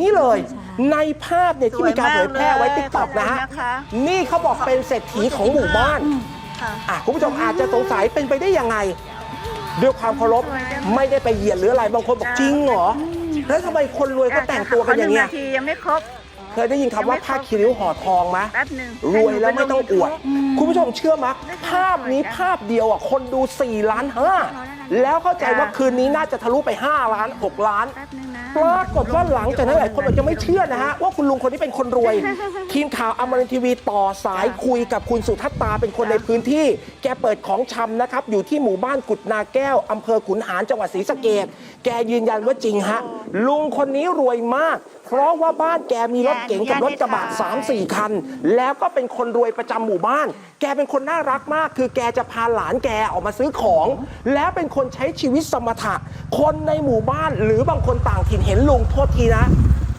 นี่เลยในภาพเนี่ยที่มีการเผยแพร่ไว้สวยมากเลยติ๊กต็อกนะฮะขอบคุณนะคะนี่เขาบอกเป็นเศรษฐีของหมู่บ้านค่ะอะคุณผู้ชมอาจจะสงสัยเป็นไปได้ยังไง ด้วยความเคารพไม่ได้ไปเหยียดหรืออะไรบางคนบอกจริงเหรอ แล้วทำไมคนรวยก็แต่งตัวกันอย่างเงี้ยขหนาทียังไม่ครบ เคยได้ยินคำว่าผ้าคีริ้วห่อทองไหมแป๊บหนึ่งรวยแล้วไม่ต้องอวด คุณผู้ชมเชื่อไหมภาพนี้ภาพเดียวอะคนดู4ล้านห้าแล้วเข้าใจว่าคืนนี้น่าจะทะลุไป 5 ล้าน 6 ล้าน แป๊บหนึงนะ ปรากฏว่าหลังจากนั้นหลายคนอาจจะไม่เชื่อนะฮะ ว่าคุณลุงคนนี้เป็นคนรวย ทีมข่าวอมรินทร์ทีวีต่อสายคุยกับคุณสุทัศตาเป็นคนในพื้นที่ แกเปิดของชำนะครับ อยู่ที่หมู่บ้านกุดนาแก้วอำเภอขุนหารจังหวัดศรีสะเกดแกยืนยันว่าจริงฮะ ลุงคนนี้รวยมาก เพราะว่าบ้านแกมีรถเก๋งกับรถกระบะ3 4คัน แล้วก็เป็นคนรวยประจำหมู่บ้าน แกเป็นคนน่ารักมาก คือแกจะพาหลานแกออกมาซื้อของ แล้วเป็นคนใช้ชีวิตสมถะ คนในหมู่บ้านหรือบางคนต่างถิ่นเห็นลุงโทษทีนะ